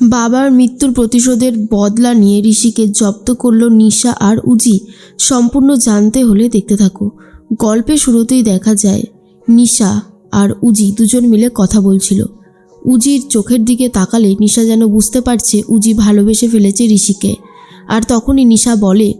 বাবার মৃত্যুর প্রতিশোধের বদলা নিয়ে ঋষিকে জব্দ করল নিশা আর উজি। সম্পূর্ণ জানতে হলে দেখতে থাকো। গল্পে শুরুতেই দেখা যায়, নিশা আর উজি দুজন মিলে কথা বলছিল। উজির চোখের দিকে তাকালে নিশা যেন বুঝতে পারছে উজি ভালোবেসে ফেলেছে ঋষিকে। আর তখনই নিশা বলে,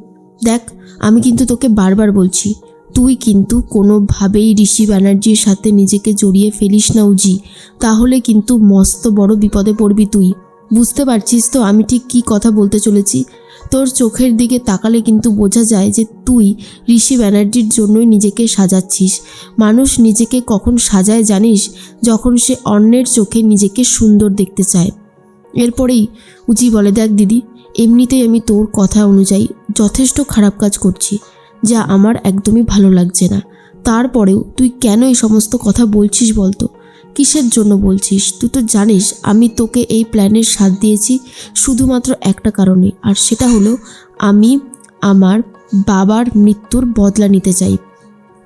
দেখ, আমি কিন্তু তোকে বারবার বলছি, তুই কিন্তু কোনোভাবেই ঋষি ব্যানার্জির সাথে নিজেকে জড়িয়ে ফেলিস না উজি। তাহলে কিন্তু মস্ত বড় বিপদে পড়বি তুই। বুঝতে পারছিস তো আমি ঠিক কী কথা বলতে চলেছি? তোর চোখের দিকে তাকালে কিন্তু বোঝা যায় যে তুই ঋষি ব্যানার্জির জন্যই নিজেকে সাজাচ্ছিস। মানুষ নিজেকে কখন সাজায় জানিস? যখন সে অন্যের চোখে নিজেকে সুন্দর দেখতে চায়। এরপরেই উজি বলে, দেখ দিদি, এমনিতেই আমি তোর কথা অনুযায়ী যথেষ্ট খারাপ কাজ করছি, যা আমার একদমই ভালো লাগছে না। তারপরেও তুই কেন এই সমস্ত কথা বলছিস বলতো? কিসের জন্য বলছিস? তুই তো জানিস আমি তোকে এই প্ল্যানের সাথ দিয়েছি শুধুমাত্র একটা কারণে, আর সেটা হলো আমি আমার বাবার মৃত্যুর বদলা নিতে চাই।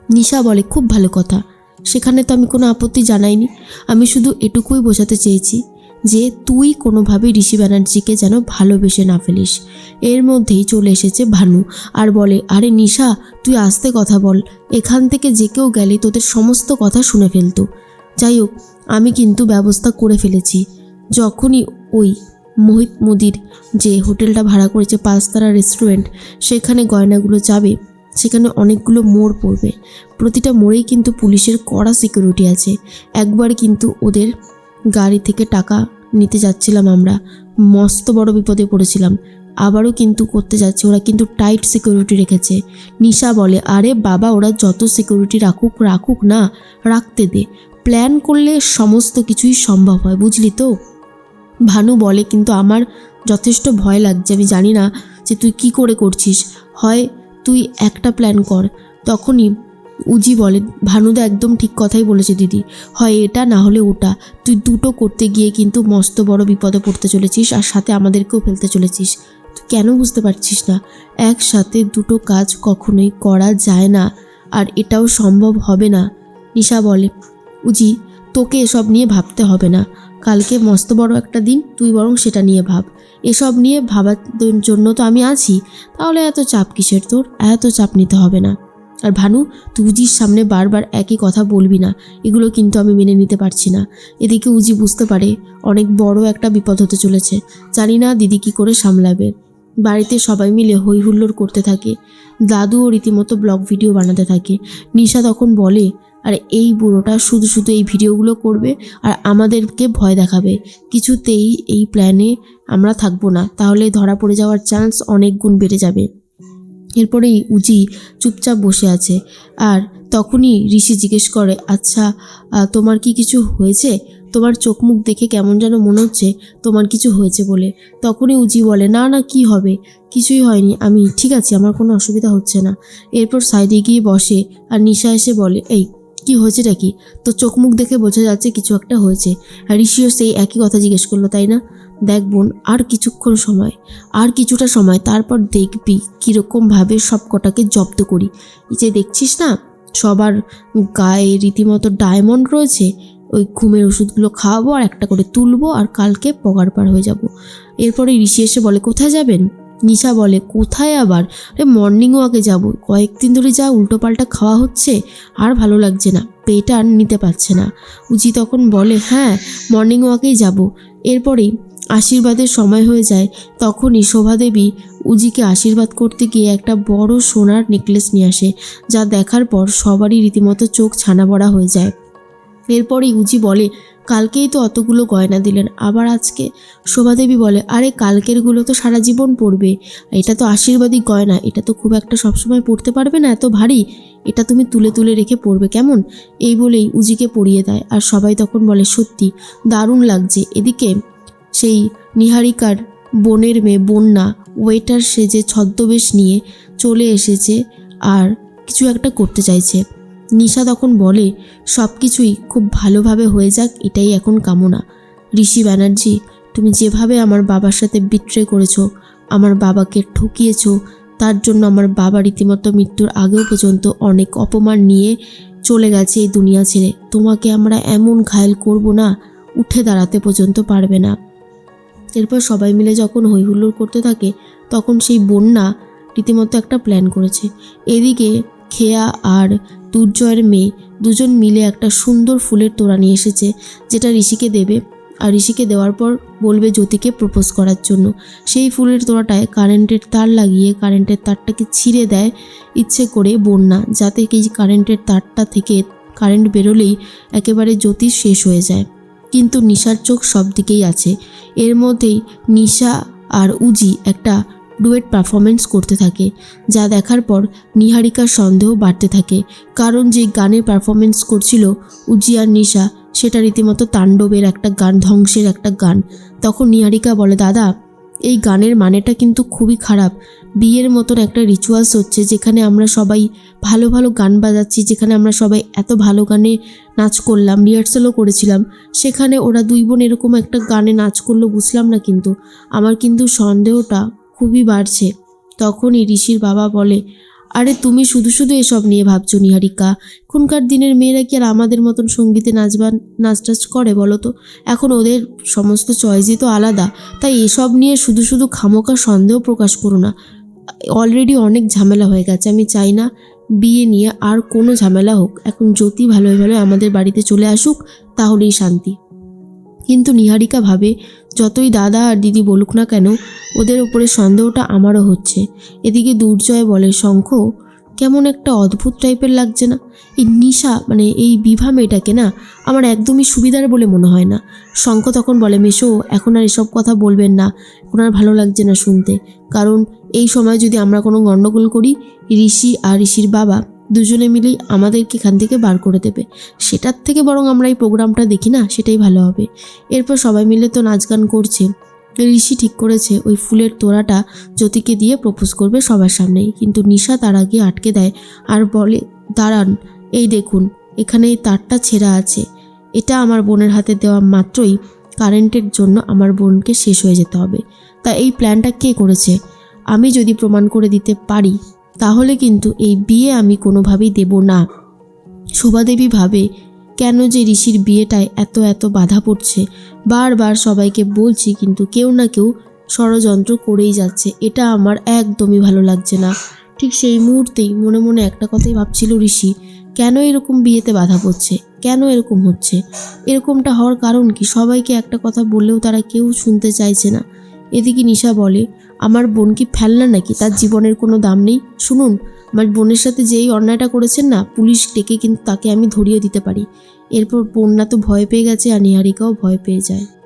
নিশা বলে, খুব ভালো কথা। সেখানে তো আমি কোনো আপত্তি জানাইনি। আমি শুধু এটুকুই বোঝাতে চেয়েছি যে তুই কোনোভাবে ঋষি ব্যানার্জিকে যেন ভালোবেসে না ফেলিস। এর মধ্যেই চলে এসেছে ভানু আর বলে, আরে নিশা, তুই আস্তে কথা বল। এখান থেকে যে কেউ গেলে তোদের সমস্ত কথা শুনে ফেলতো। যাই হোক, আমি কিন্তু ব্যবস্থা করে ফেলেছি। যখনই ওই মোহিত মুদির যে হোটেলটা ভাড়া করেছে পাঁচতারা রেস্টুরেন্ট, সেখানে গয়নাগুলো যাবে, সেখানে অনেকগুলো মোড় পড়বে। প্রতিটা মোড়েই কিন্তু পুলিশের কড়া সিকিউরিটি আছে। একবার কিন্তু ওদের গাড়ি থেকে টাকা নিতে যাচ্ছিলাম আমরা। মস্ত বড় বিপদে পড়েছিলাম। আবারও কিন্তু করতে যাচ্ছে, ওরা কিন্তু টাইট সিকিউরিটি রেখেছে। নিশা বলে, আরে বাবা, ওরা যত সিকিউরিটি রাখুক রাখুক না, রাখতে দে। প্ল্যান করলে সমস্ত কিছুই সম্ভব হয়, বুঝলি তো? ভানু বলে, কিন্তু আমার যথেষ্ট ভয় লাগছে, আমি জানি না যে তুই কি করে করছিস। হয় তুই একটা প্ল্যান কর। তখনই উজি বলে, ভানুদা একদম ঠিক কথাই বলেছে, দিদি। হয় এটা, না হলে ওটা। তুই দুটো করতে গিয়ে কিন্তু মস্ত বড় বিপদে পড়তে চলেছিস আর সাথে আমাদেরকেও ফেলতে চলেছিস। তুই কেন বুঝতে পারছিস না? একসাথে দুটো কাজ কখনোই করা যায় না, আর এটাও সম্ভব হবে না। নিশা বলে উজি, তোকে এসব নিয়ে ভাবতে হবে না। কালকে মস্ত বড় একটা দিন, তুই বরং সেটা নিয়ে ভাব। এসব নিয়ে ভাবার জন্য তো আমি আছি, তাহলে এত চাপ কিসের তোর? এত চাপ নিতে হবে না। আর ভানু, তুই উজির সামনে বারবার একই কথা বলবি না, এগুলো কিন্তু আমি মেনে নিতে পারছি না। এদিকে উজি বুঝতে পারে, অনেক বড় একটা বিপদ হতে চলেছে। জানি না দিদি কি করে সামলাবে। বাড়িতে সবাই মিলে হই হুল্লোড় করতে থাকে। দাদুও রীতিমতো ব্লগ ভিডিও বানাতে থাকে। নিশা তখন বলে আর এই বুড়োটা শুধু শুধু এই ভিডিওগুলো করবে আর আমাদেরকে ভয় দেখাবে। কিছুতেই এই প্ল্যানে আমরা থাকব না। তাহলে ধরা পড়ে যাওয়ার চান্স অনেক গুণ বেড়ে যাবে। এরপরেই উজি চুপচাপ বসে আছে। আর তখনই ঋষি জিজ্ঞেস করে আচ্ছা তোমার কি কিছু হয়েছে? তোমার চোখ মুখ দেখে কেমন যেন মনে হচ্ছে তোমার কিছু হয়েছে বলে। তখনই উজি বলে, না না, কি হবে? কিছুই হয়নি। আমি ঠিক আছি, আমার কোনো অসুবিধা হচ্ছে না। এরপর সাইডে গিয়ে বসে আর নিশা এসে বলে, এই কি হয়েছেটা কি? তো চোখ মুখ দেখে বোঝা যাচ্ছে কিছু একটা হয়েছে। ঋষিও সেই একই কথা জিজ্ঞেস করল, তাই না? দেখ বোন, আর কিছুক্ষণ সময়, আর কিছুটা সময়, তারপর দেখবি কীরকমভাবে সব কটাকে জব্দ করি। যে দেখছিস না, সবার গায়ে রীতিমতো ডায়মন্ড রয়েছে, ওই ঘুমের ওষুধগুলো খাওয়াবো আর একটা করে তুলবো আর কালকে পগার পার হয়ে যাব। এরপরে ঋষি এসে বলে, কোথায় যাবেন? নিশা বলে, কোথায় আবার? আরে মর্নিং ওয়াকে যাব। কয়েকদিন ধরে যা উল্টোপাল্টা খাওয়া হচ্ছে, আর ভালো লাগছে না। পেট আর নিতে পারছে না। উজি তখন বলে হ্যাঁ মর্নিং ওয়াকেই যাব। এরপরেই আশীর্বাদের সময় হয়ে যায়। তখনই শোভাদেবী উজিকে আশীর্বাদ করতে গিয়ে একটা বড় সোনার নেকলেস নিয়ে আসে, যা দেখার পর সবারই রীতিমতো চোখ ছানা বড়া হয়ে যায়। এরপরেই উজি বলে, কালকেই তো অতগুলো গয়না দিলেন। আবার আজকে? শোভাদেবী বলে, আরে, কালকেরগুলো তো সারা জীবন পড়বে। এটা তো আশীর্বাদী গয়না। এটা তো খুব একটা সবসময় পড়তে পারবে না এত ভারী। এটা তুমি তুলে তুলে রেখে পড়বে, কেমন? এই বলেই উজিকে পরিয়ে দেয়। আর সবাই তখন বলে, সত্যি, দারুণ লাগছে। এদিকে সেই নিহারিকার বোনের মেয়ে বন্যা, ওয়েটার সেজে ছদ্মবেশ নিয়ে চলে এসেছে আর কিছু একটা করতে চাইছে। নিশা তখন বলে সব কিছুই খুব ভালোভাবে হয়ে যাক, এটাই এখন কামনা। ঋষি ব্যানার্জি, তুমি যেভাবে আমার বাবার সাথে বিট্রে করেছ, আমার বাবাকে ঠকিয়েছ, তার জন্য আমার বাবা রীতিমতো মৃত্যুর আগেও পর্যন্ত অনেক অপমান নিয়ে চলে গেছে এই দুনিয়া ছেড়ে। তোমাকে আমরা এমন ঘায়েল করব না, উঠে দাঁড়াতে পর্যন্ত পারবে না। এরপর সবাই মিলে যখন হই হুল্লোড় করতে থাকে, তখন সেই বন্যা রীতিমতো একটা প্ল্যান করেছে। এদিকে খেয়া আর দুর্জয়ের মেয়ে, দুজন মিলে একটা সুন্দর ফুলের তোড়া নিয়ে এসেছে, যেটা ঋষিকে দেবে। আর ঋষিকে দেওয়ার পর বলবে জ্যোতিকে প্রপোজ করার জন্য। সেই ফুলের তোড়াটায় কারেন্টের তার লাগিয়ে কারেন্টের তারটাকে ছিঁড়ে দেয় ইচ্ছে করে বন্যা, যাতে কি কারেন্টের তারটা থেকে কারেন্ট বেরোলেই একেবারে জ্যোতি শেষ হয়ে যায়। কিন্তু নিশার চোখ সব দিকেই আছে। এর মধ্যেই নিশা আর উজি একটা ডুয়েট পারফরমেন্স করতে থাকে, যা দেখার পর নিহারিকার সন্দেহ বাড়তে থাকে। কারণ যে গানের পারফরমেন্স করছিল উজি আর নিশা, সেটা রীতিমতো তাণ্ডবের একটা গান, ধ্বংসের একটা গান। তখন নিহারিকা বলে, দাদা, এই গানের মানেটা কিন্তু খুবই খারাপ। বিয়ের মতন একটা রিচুয়ালস হচ্ছে যেখানে আমরা সবাই ভালো ভালো গান বাজাচ্ছি, যেখানে আমরা সবাই এত ভালো গানে নাচ করলাম রিহার্সালও করেছিলাম, সেখানে ওরা দুই বোন এরকম একটা গানে নাচ করল, বুঝলাম না কিন্তু। আমার কিন্তু সন্দেহটা খুবই বাড়ছে। তখনই ঋষির বাবা বলে, আরে, তুমি শুধু শুধু এসব নিয়ে ভাবছ নিহারিকা। এখনকার দিনের মেয়েরা কি আর আমাদের মতন সঙ্গীতে নাচবান নাচ টাচ করে বলো তো? এখন ওদের সমস্ত চয়েসই তো আলাদা। তাই এসব নিয়ে শুধু শুধু খামোকা সন্দেহ প্রকাশ করো না। অলরেডি অনেক ঝামেলা হয়ে গেছে। আমি চাই না বিয়ে নিয়ে আর কোনো ঝামেলা হোক। এখন জ্যোতি ভালোই ভালো আমাদের বাড়িতে চলে আসুক, তাহলেই শান্তি। কিন্তু নিহারিকা ভাবে, যতই দাদা আর দিদি বলুক না কেন, ওদের ওপরে সন্দেহটা আমারও হচ্ছে। এদিকে দুর্জয় বলে, শঙ্খ, কেমন একটা অদ্ভুত টাইপের লাগছে না? এই নিশা মানে এই বিভা মেয়েটাকে না, আমার একদমই সুবিধার বলে মনে হয় না। শঙ্খ তখন বলে, মেশো, এখন আর এসব কথা বলবেন না। এখন আর ভালো লাগছে না শুনতে। কারণ এই সময় যদি আমরা কোনো গণ্ডগোল করি, ঋষি আর ঋষির বাবা দুজনে মিলেই আমাদেরকে এখান থেকে বার করে দেবে। সেটার থেকে বরং আমরা এই প্রোগ্রামটা দেখি না, সেটাই ভালো হবে। এরপর সবাই মিলে তো নাচ গান করছে। ঋষি ঠিক করেছে, ওই ফুলের তোড়াটা জ্যোতিকে দিয়ে প্রপোজ করবে সবার সামনেই। কিন্তু নিশা তার আগে আটকে দেয় আর বলে, দাঁড়ান, এই দেখুন এখানে এই তারটা ছেঁড়া আছে। এটা আমার বোনের হাতে দেওয়া মাত্রই কারেন্টের জন্য আমার বোনকে শেষ হয়ে যেতে হবে। তা এই প্ল্যানটা কে করেছে? আমি যদি প্রমাণ করে দিতে পারি তাহলে কিন্তু এই বিয়ে আমি কোনোভাবেই দেব না। শোভাদেবী ভাবে, কেন যে ঋষির বিয়েটায় এত এত বাধা পড়ছে। বারবার সবাইকে বলছি কিন্তু কেউ না কেউ ষড়যন্ত্র করেই যাচ্ছে। এটা আমার একদমই ভালো লাগছে না। ঠিক সেই মুহূর্তেই মনে মনে একটা কথাই ভাবছিল ঋষি, কেন এরকম বিয়েতে বাধা পড়ছে? কেন এরকম হচ্ছে? এরকমটা হওয়ার কারণ কি? সবাইকে একটা কথা বললেও তারা কেউ শুনতে চাইছে না। এদিকে নিশা বলে আমার বোন কি ফেলনা নাকি? তার জীবনের কোনো দাম নেই। শুনুন, আমার বোনের সাথে যেই অন্যায়টা করেছেন না, পুলিশ ডেকে কিন্তু তাকে আমি ধরিয়ে দিতে পারি। এরপর বোন না তো ভয় পেয়ে গেছে আর নিহারিকাও ভয় পেয়ে যায়।